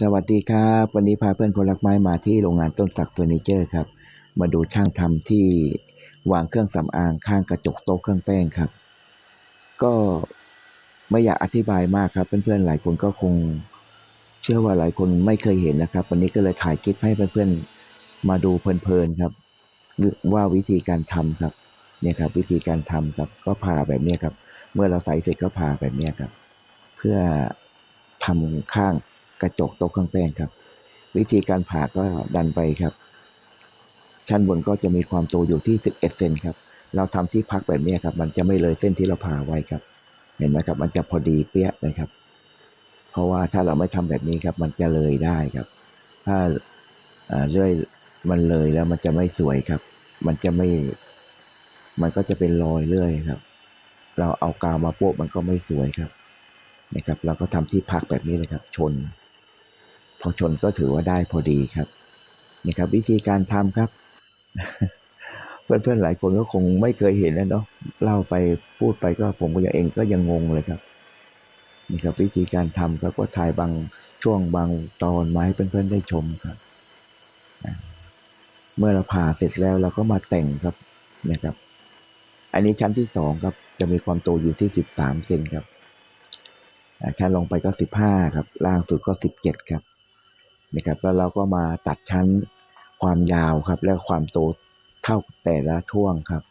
สวัสดีครับ วันนี้พาเพื่อนคนรักไม้มาที่โรงงานต้นสักเฟอร์นิเจอร์ครับ มาดูช่างทำที่วางเครื่องสำอางข้างกระจกโต๊ะเครื่องแป้งครับ ก็ไม่อยากอธิบายมากครับ เพื่อนๆหลายคนก็คง เชื่อว่าหลายคนไม่เคยเห็นนะครับ วันนี้ก็เลยถ่ายคลิปให้เพื่อนๆมาดูเพลินๆครับว่าวิธีการทำครับเนี่ยครับวิธีการทำครับก็ผ่าแบบเนี้ยครับ เมื่อเราใส่เสร็จก็ผ่าแบบเนี้ยครับ เพื่อทำข้าง กระจกโต๊ะเครื่องแป้งครับ วิธีการผ่าก็ดันไปครับ ชั้นบนก็จะมีความโตอยู่ที่ 11เซนครับ เราทำที่พักแบบนี้ครับ มันจะไม่เลยเส้นที่เราผ่าไว้ครับ เห็นไหมครับ มันจะพอดีเปี้ยเลยครับ เพราะว่าถ้าเราไม่ทำแบบนี้ครับ มันจะเลยได้ครับ ถ้าเลื่อยมันเลยแล้วมันจะไม่สวยครับ มันจะไม่ มันก็จะเป็นรอยเลื่อยครับ เราเอากาวมาโปะมันก็ไม่สวยครับนะครับ เราก็ทำที่พักแบบนี้เลยครับ ชน พอชนก็ถือว่าได้พอดีครับนี่ครับ วิธีการทำครับ เพื่อนๆหลายคนก็คงไม่เคยเห็นนะเนาะเล่าไปพูดไปก็ผมก็ยังเองก็ยังงงเลยครับนี่ครับวิธีการทำครับก็ถ่ายบางช่วงบางตอนมาให้เพื่อนๆได้ชมครับ เมื่อเราผ่าเสร็จแล้วเราก็มาแต่งครับนะครับ อันนี้ชั้นที่สองครับ จะมีความโตอยู่ที่สิบสามเซนครับชั้นลงไปก็สิบห้าครับ ล่างสุดก็สิบเจ็ดครับ นะครับแล้วเราก็มาตัดชั้นความยาวครับ และความโตเท่าแต่ละช่วงครับ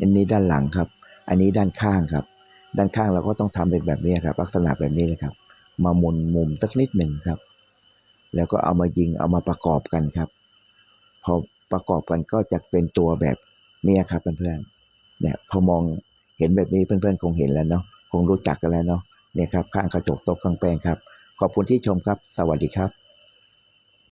อันนี้ด้านหลังครับ อันนี้ด้านข้างครับ ด้านข้างเราก็ต้องทำเป็นแบบนี้ครับ ลักษณะแบบนี้เลยครับ มาหมุนมุมสักนิดหนึ่งครับ แล้วก็เอามายิงเอามาประกอบกันครับ พอประกอบกันก็จะเป็นตัวแบบนี้ครับเพื่อนๆเนี่ยพอมองเห็นแบบนี้เพื่อนๆคงเห็นแล้วเนาะคงรู้จักกันแล้วเนาะเนี่ยครับข้างกระจกโต๊ะเครื่องแป้งครับ ขอบคุณที่ชมครับ สวัสดีครับ